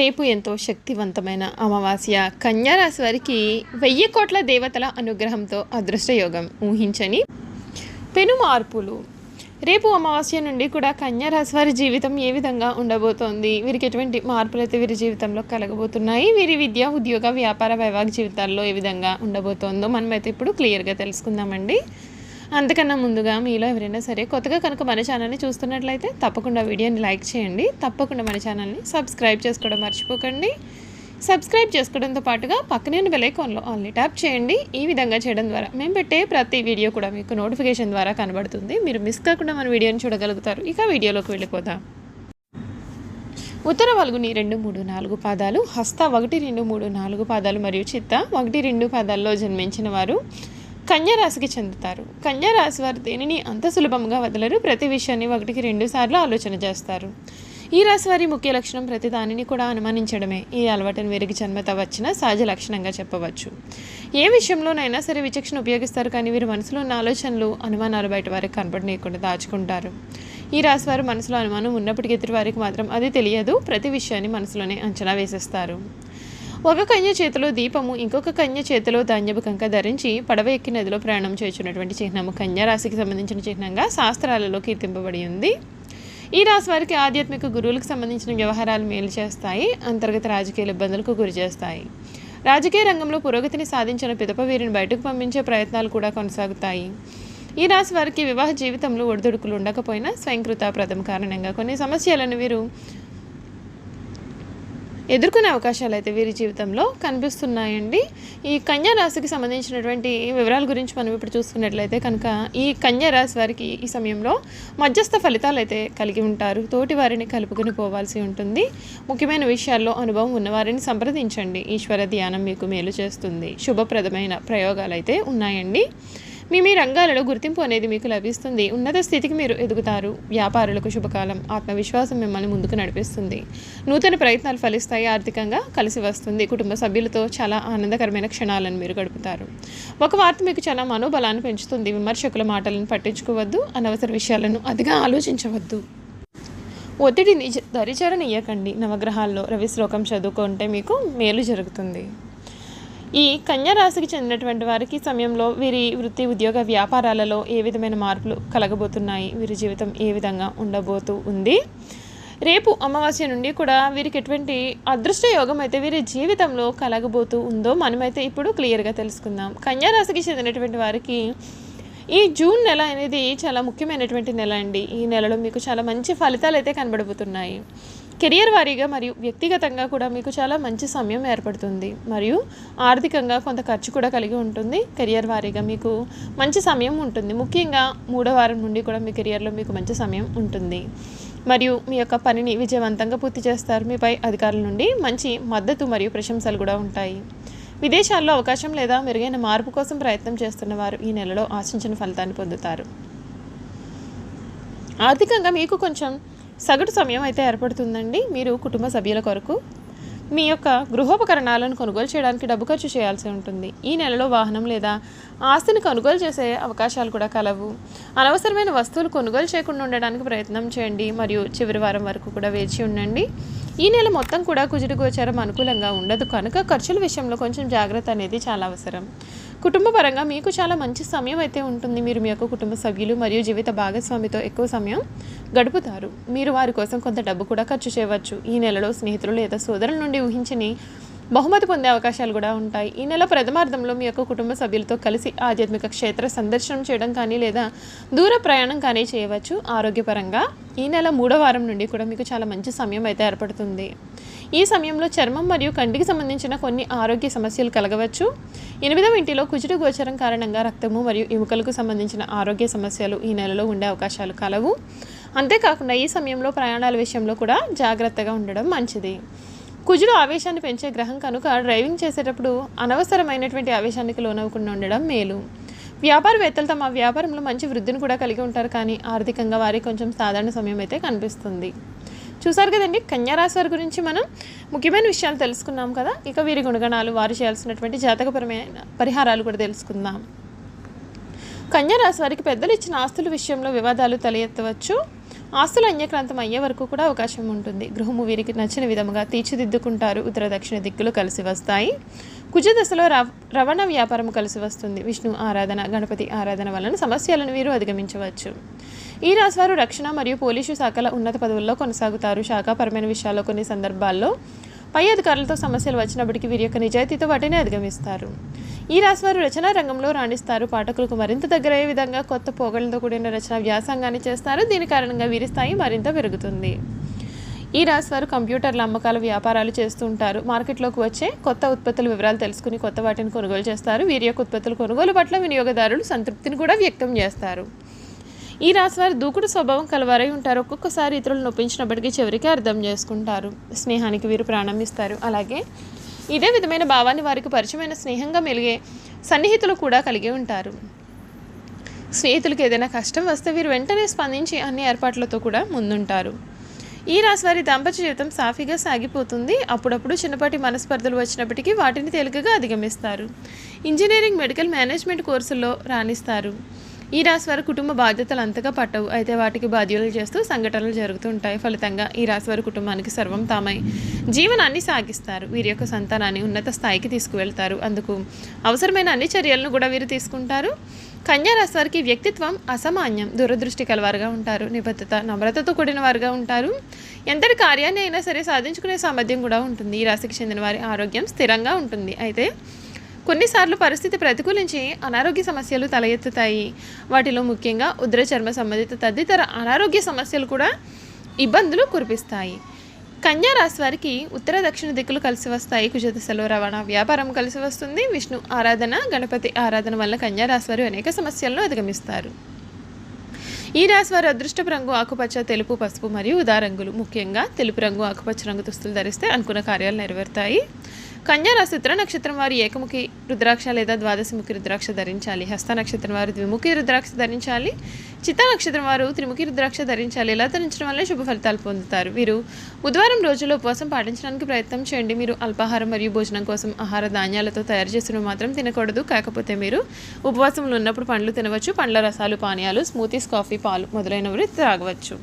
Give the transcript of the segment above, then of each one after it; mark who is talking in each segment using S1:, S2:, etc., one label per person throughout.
S1: రేపు ఎంతో శక్తివంతమైన అమావాస్య. కన్యారాశి వారికి వెయ్యి కోట్ల దేవతల అనుగ్రహంతో అదృష్టయోగం ఊహించని పెను మార్పులు. రేపు అమావాస్య నుండి కూడా కన్యారాశి వారి జీవితం ఏ విధంగా ఉండబోతోంది? వీరికి ఎటువంటి మార్పులు అయితే వీరి జీవితంలో కలగబోతున్నాయి? వీరి విద్య ఉద్యోగ వ్యాపార వైవాహిక జీవితాల్లో ఏ విధంగా ఉండబోతోందో మనమైతే ఇప్పుడు క్లియర్గా తెలుసుకుందామండి. అంతకన్నా ముందుగా మీలో ఎవరైనా సరే కొత్తగా కనుక మన ఛానల్ని చూస్తున్నట్లయితే తప్పకుండా వీడియోని లైక్ చేయండి. తప్పకుండా మన ఛానల్ని సబ్స్క్రైబ్ చేసుకోవడం మర్చిపోకండి. సబ్స్క్రైబ్ చేసుకోవడంతో పాటుగా పక్కనే ఉన్న బెలైకాన్లో ఆల్ని ఆన్లీ ట్యాప్ చేయండి. ఈ విధంగా చేయడం ద్వారా మేము పెట్టే ప్రతి వీడియో కూడా మీకు నోటిఫికేషన్ ద్వారా కనబడుతుంది. మీరు మిస్ కాకుండా మన వీడియోని చూడగలుగుతారు. ఇక వీడియోలోకి వెళ్ళిపోదాం. ఉత్తర వలుగుని రెండు మూడు నాలుగు పాదాలు హస్త ఒకటి రెండు మూడు నాలుగు పాదాలు మరియు చిత్త ఒకటి రెండు పాదాల్లో జన్మించిన వారు కన్యారాశికి చెందుతారు. కన్యారాశి వారు దేనిని అంత సులభంగా వదలరు. ప్రతి విషయాన్ని ఒకటికి రెండు సార్లు ఆలోచన చేస్తారు. ఈ రాశి వారి ముఖ్య లక్షణం ప్రతి దానిని కూడా అనుమానించడమే. ఈ అలవాటును వీరికి జన్మత వచ్చిన సహజ లక్షణంగా చెప్పవచ్చు. ఏ విషయంలోనైనా సరే విచక్షణ ఉపయోగిస్తారు. కానీ వీరు మనసులో ఉన్న ఆలోచనలు అనుమానాలు బయట వారికి కనపడనీయకుండా దాచుకుంటారు. ఈ రాశి వారు మనసులో అనుమానం ఉన్నప్పటికీ ఎదుటి వారికి మాత్రం అది తెలియదు. ప్రతి విషయాన్ని మనసులోనే అంచనా వేసేస్తారు. ఒక కన్య చేతిలో దీపము ఇంకొక కన్య చేతిలో ధాన్యపు కంక ధరించి పడవ ఎక్కి నదిలో ప్రయాణం చేస్తున్నటువంటి చిహ్నము. కన్యా రాశికి సంబంధించిన చిహ్నంగా శాస్త్రాలలో కీర్తింపబడి ఉంది. ఈ రాశి వారికి ఆధ్యాత్మిక గురువులకు సంబంధించిన వ్యవహారాలు మేలు చేస్తాయి అంతర్గత రాజకీయ ఇబ్బందులకు గురి చేస్తాయి. రాజకీయ రంగంలో పురోగతిని సాధించిన పిదప వీరిని బయటకు పంపించే ప్రయత్నాలు కూడా కొనసాగుతాయి. ఈ రాశి వారికి వివాహ జీవితంలో ఒడిదుడుకులు ఉండకపోయినా స్వయంకృత ప్రథమ కారణంగా కొన్ని సమస్యలను వీరు ఎదుర్కొనే అవకాశాలు అయితే వీరి జీవితంలో కనిపిస్తున్నాయండి. ఈ కన్యా రాశికి సంబంధించినటువంటి వివరాల గురించి మనం ఇప్పుడు చూసుకున్నట్లయితే కనుక ఈ కన్యా రాశి వారికి ఈ సమయంలో మధ్యస్థ ఫలితాలు అయితే కలిగి ఉంటారు. తోటి వారిని కలుపుకొని పోవాల్సి ఉంటుంది. ముఖ్యమైన విషయాల్లో అనుభవం ఉన్నవారిని సంప్రదించండి. ఈశ్వర ధ్యానం మీకు మేలు చేస్తుంది. శుభప్రదమైన ప్రయోగాలు అయితే ఉన్నాయండి. మీ మీ రంగాలలో గుర్తింపు అనేది మీకు లభిస్తుంది. ఉన్నత స్థితికి మీరు ఎదుగుతారు. వ్యాపారులకు శుభకాలం. ఆత్మవిశ్వాసం మిమ్మల్ని ముందుకు నడిపిస్తుంది. నూతన ప్రయత్నాలు ఫలిస్తాయి. ఆర్థికంగా కలిసి వస్తుంది. కుటుంబ సభ్యులతో చాలా ఆనందకరమైన క్షణాలను మీరు గడుపుతారు. ఒక వార్త మీకు చాలా మనోబలాన్ని పెంచుతుంది. విమర్శకుల మాటలను పట్టించుకోవద్దు. అనవసర విషయాలను అతిగా ఆలోచించవద్దు. ఒత్తిడిని జ- నవగ్రహాల్లో రవి శ్లోకం చదువుకుంటే మీకు మేలు జరుగుతుంది. ఈ కన్యారాశికి చెందినటువంటి వారికి సమయంలో వీరి వృత్తి ఉద్యోగ వ్యాపారాలలో ఏ విధమైన మార్పులు కలగబోతున్నాయి? వీరి జీవితం ఏ విధంగా ఉండబోతూ ఉంది? రేపు అమావాస్య నుండి కూడా వీరికి ఎటువంటి అదృష్ట యోగం అయితే వీరి జీవితంలో కలగబోతూ ఉందో మనమైతే ఇప్పుడు క్లియర్గా తెలుసుకుందాం. కన్యా రాశికి చెందినటువంటి వారికి ఈ జూన్ నెల అనేది చాలా ముఖ్యమైనటువంటి నెల అండి. ఈ నెలలో మీకు చాలా మంచి ఫలితాలు అయితే కనబడబోతున్నాయి. కెరియర్ వారీగా మరియు వ్యక్తిగతంగా కూడా మీకు చాలా మంచి సమయం ఏర్పడుతుంది. మరియు ఆర్థికంగా కొంత ఖర్చు కూడా కలిగి ఉంటుంది. కెరియర్ వారీగా మీకు మంచి సమయం ఉంటుంది. ముఖ్యంగా మూడో వారం నుండి కూడా మీ కెరియర్లో మీకు మంచి సమయం ఉంటుంది. మరియు మీ యొక్క పనిని విజయవంతంగా పూర్తి చేస్తారు. మీపై అధికారుల నుండి మంచి మద్దతు మరియు ప్రశంసలు కూడా ఉంటాయి. విదేశాల్లో అవకాశం లేదా మెరుగైన మార్పు కోసం ప్రయత్నం చేస్తున్న వారు ఈ నెలలో ఆశించిన ఫలితాన్ని పొందుతారు. ఆర్థికంగా మీకు కొంచెం సగటు సమయం అయితే ఏర్పడుతుందండి మీరు కుటుంబ సభ్యుల కొరకు. మీ యొక్క గృహోపకరణాలను కొనుగోలు చేయడానికి డబ్బు ఖర్చు చేయాల్సి ఉంటుంది. ఈ నెలలో వాహనం లేదా ఆస్తిని కొనుగోలు చేసే అవకాశాలు కూడా కలవు. అనవసరమైన వస్తువులు కొనుగోలు చేయకుండా ఉండడానికి ప్రయత్నం చేయండి. మరియు చివరి వారం వరకు కూడా వేచి ఉండండి. ఈ నెల మొత్తం కూడా కుజుడు గోచారం అనుకూలంగా ఉండదు. కనుక ఖర్చుల విషయంలో కొంచెం జాగ్రత్త అనేది చాలా అవసరం. కుటుంబపరంగా మీకు చాలా మంచి సమయం అయితే ఉంటుంది. మీరు మీ యొక్క కుటుంబ సభ్యులు మరియు జీవిత భాగస్వామితో ఎక్కువ సమయం గడుపుతారు. మీరు వారి కోసం కొంత డబ్బు కూడా ఖర్చు చేయవచ్చు. ఈ నెలలో స్నేహితులు లేదా సోదరుల నుండి ఊహించని బహుమతి పొందే అవకాశాలు కూడా ఉంటాయి. ఈ నెల ప్రథమార్థంలో మీ యొక్క కుటుంబ సభ్యులతో కలిసి ఆధ్యాత్మిక క్షేత్ర సందర్శనం చేయడం కానీ లేదా దూర ప్రయాణం కానీ చేయవచ్చు. ఆరోగ్యపరంగా ఈ నెల మూడో వారం నుండి కూడా మీకు చాలా మంచి సమయం అయితే ఏర్పడుతుంది. ఈ సమయంలో చర్మం మరియు కంటికి సంబంధించిన కొన్ని ఆరోగ్య సమస్యలు కలగవచ్చు. ఎనిమిదవ ఇంటిలో కుజుడు గోచరం కారణంగా రక్తము మరియు ఎముకలకు సంబంధించిన ఆరోగ్య సమస్యలు ఈ నెలలో ఉండే అవకాశాలు కలవు. అంతేకాకుండా ఈ సమయంలో ప్రయాణాల విషయంలో కూడా జాగ్రత్తగా ఉండడం మంచిది. కుజుడు ఆవేశాన్ని పెంచే గ్రహం కనుక డ్రైవింగ్ చేసేటప్పుడు అనవసరమైనటువంటి ఆవేశానికి లోనవ్వకుండా ఉండడం మేలు. వ్యాపారవేత్తలు తమ వ్యాపారంలో మంచి వృద్ధిని కూడా కలిగి ఉంటారు కానీ ఆర్థికంగా వారికి కొంచెం సాధారణ సమయం అయితే కనిపిస్తుంది. చూసారు కదండి కన్యారాశి వారి గురించి మనం ముఖ్యమైన విషయాలు తెలుసుకున్నాం కదా. ఇక వీరి గుణగణాలు వారు చేయాల్సినటువంటి జాతకపరమైన పరిహారాలు కూడా తెలుసుకుందాం. కన్యారాశి వారికి పెద్దలు ఇచ్చిన ఆస్తుల విషయంలో వివాదాలు తలెత్తవచ్చు. ఆస్తులు అన్యక్రాంతం అయ్యే వరకు కూడా అవకాశం ఉంటుంది. గృహము వీరికి నచ్చిన విధముగా తీర్చిదిద్దుకుంటారు. ఉత్తర దక్షిణ దిక్కులు కలిసి వస్తాయి. కుజ దశలో రవ రవాణ వ్యాపారం కలిసి వస్తుంది. విష్ణు ఆరాధన గణపతి ఆరాధన వలన సమస్యలను వీరు అధిగమించవచ్చు. ఈ రాశివారు రక్షణ మరియు పోలీసు శాఖల ఉన్నత పదవుల్లో కొనసాగుతారు. శాఖాపరమైన విషయాల్లో కొన్ని సందర్భాల్లో పై అధికారులతో సమస్యలు వచ్చినప్పటికీ వీరి యొక్క నిజాయితీతో వాటిని అధిగమిస్తారు. ఈ రాశివారు రచనా రంగంలో రాణిస్తారు. పాఠకులకు మరింత దగ్గరయ్యే విధంగా కొత్త పోగళ్ళతో కూడిన రచన వ్యాసంగాన్ని చేస్తారు. దీని కారణంగా వీరి స్థాయి మరింత పెరుగుతుంది. ఈ రాశివారు కంప్యూటర్ల అమ్మకాల వ్యాపారాలు చేస్తూ ఉంటారు. మార్కెట్లోకి వచ్చే కొత్త ఉత్పత్తుల వివరాలు తెలుసుకుని కొత్త వాటిని కొనుగోలు చేస్తారు. వీరి యొక్క ఉత్పత్తుల కొనుగోలు పట్ల వినియోగదారులు సంతృప్తిని కూడా వ్యక్తం చేస్తారు. ఈ రాశివారు దూకుడు స్వభావం కలవారై ఉంటారు. ఒక్కొక్కసారి ఇతరులను నొప్పించినప్పటికీ చివరికి అర్థం చేసుకుంటారు. స్నేహానికి వీరు ప్రాణం ఇస్తారు. అలాగే ఇదే విధమైన భావాన్ని వారికి పరిచయమైన స్నేహంగా మెలిగే సన్నిహితులు కూడా కలిగి ఉంటారు. స్నేహితులకు ఏదైనా కష్టం వస్తే వీరు వెంటనే స్పందించి అన్ని ఏర్పాట్లతో కూడా ముందుంటారు. ఈ రాశి వారి దాంపత్య జీవితం సాఫీగా సాగిపోతుంది. అప్పుడప్పుడు చిన్నపాటి మనస్పర్ధలు వచ్చినప్పటికీ వాటిని తేలికగా అధిగమిస్తారు. ఇంజనీరింగ్ మెడికల్ మేనేజ్మెంట్ కోర్సుల్లో రాణిస్తారు. ఈ రాశి వారి కుటుంబ బాధ్యతలు అంతగా పట్టవు. అయితే వాటికి బాధ్యతలు చేస్తూ సంఘటనలు జరుగుతుంటాయి. ఫలితంగా ఈ రాశి వారి కుటుంబానికి సర్వం తామై జీవనాన్ని సాగిస్తారు. వీరి యొక్క సంతానాన్ని ఉన్నత స్థాయికి తీసుకువెళ్తారు. అందుకు అవసరమైన అన్ని చర్యలను కూడా వీరు తీసుకుంటారు. కన్యారాశి వారికి వ్యక్తిత్వం అసామాన్యం. దూరదృష్టి కలవారుగా ఉంటారు. నిబద్ధత నమ్రతతో కూడిన వారుగా ఉంటారు. ఎంతటి కార్యాన్ని అయినా సరే సాధించుకునే సామర్థ్యం కూడా ఉంటుంది. ఈ రాశికి చెందిన వారి ఆరోగ్యం స్థిరంగా ఉంటుంది. అయితే కొన్నిసార్లు పరిస్థితి ప్రతికూలించి అనారోగ్య సమస్యలు తల ఎత్తుతాయి వాటిలో ముఖ్యంగా ఉద్ర చర్మ సంబంధిత తదితర అనారోగ్య సమస్యలు కూడా ఇబ్బందులు కురిపిస్తాయి. కన్యా రాశి వారికి ఉత్తర దక్షిణ దిక్కులు కలిసి వస్తాయి. కుజదశలో రవాణా వ్యాపారం కలిసి వస్తుంది. విష్ణు ఆరాధన గణపతి ఆరాధన వల్ల కన్యా రాశి వారు అనేక సమస్యలను అధిగమిస్తారు. ఈ రాశి వారి అదృష్టపు రంగు ఆకుపచ్చ తెలుపు పసుపు మరియు ఉదా రంగులు ముఖ్యంగా తెలుపు రంగు ఆకుపచ్చ రంగు దుస్తులు ధరిస్తే అనుకున్న కార్యాలు నెరవేరుతాయి. కన్యా రాశి ఉత్తర నక్షత్రం వారు ఏకముఖి రుద్రాక్ష లేదా ద్వాదశముఖి రుద్రాక్ష ధరించాలి. హస్త నక్షత్రం వారు ద్విముఖి రుద్రాక్ష ధరించాలి. చిత్త నక్షత్రం వారు త్రిముఖి రుద్రాక్ష ధరించాలి. ఇలా ధరించడం వల్ల శుభ ఫలితాలు పొందుతారు. వీరు బుధవారం రోజుల్లో ఉపవాసం పాటించడానికి ప్రయత్నం చేయండి. మీరు అల్పాహారం మరియు భోజనం కోసం ఆహార ధాన్యాలతో తయారు చేసినవి మాత్రం తినకూడదు. కాకపోతే మీరు ఉపవాసంలో ఉన్నప్పుడు పండ్లు తినవచ్చు. పండ్ల రసాలు పానీయాలు స్మూతీస్ కాఫీ పాలు మొదలైనవి తాగవచ్చు.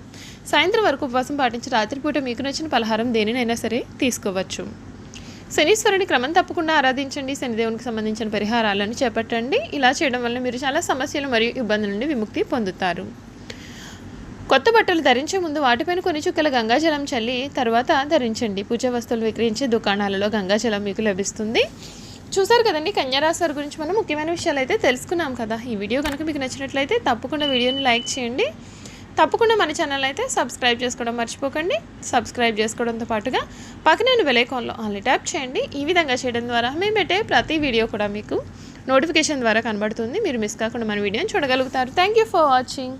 S1: సాయంత్రం వరకు ఉపవాసం పాటించి రాత్రిపూట మీకు నచ్చిన పలహారం దేనినైనా సరే తీసుకోవచ్చు. శనీశ్వరుని క్రమం తప్పకుండా ఆరాధించండి శనిదేవునికి సంబంధించిన పరిహారాలను చేపట్టండి. ఇలా చేయడం వల్ల మీరు చాలా సమస్యలు మరియు ఇబ్బందుల నుండి విముక్తి పొందుతారు. కొత్త బట్టలు ధరించే ముందు వాటిపైన కొన్ని చుక్కల గంగాజలం చల్లి తర్వాత ధరించండి. పూజ వస్తువులు విక్రయించే దుకాణాలలో గంగాజలం మీకు లభిస్తుంది. చూసారు కదండి కన్యారాశి వారి గురించి మనం ముఖ్యమైన విషయాలు అయితే తెలుసుకున్నాం కదా. ఈ వీడియో కనుక మీకు నచ్చినట్లయితే తప్పకుండా వీడియోని లైక్ చేయండి. తప్పకుండా మన ఛానల్ అయితే సబ్స్క్రైబ్ చేసుకోవడం మర్చిపోకండి. సబ్స్క్రైబ్ చేసుకోవడంతో పాటుగా పక్కన బెలైకాన్లో ఆన్లీ ట్యాప్ చేయండి. ఈ విధంగా చేయడం ద్వారా మేము పెట్టే ప్రతి వీడియో కూడా మీకు నోటిఫికేషన్ ద్వారా కనబడుతుంది. మీరు మిస్ కాకుండా మన వీడియోని చూడగలుగుతారు. Thank you for watching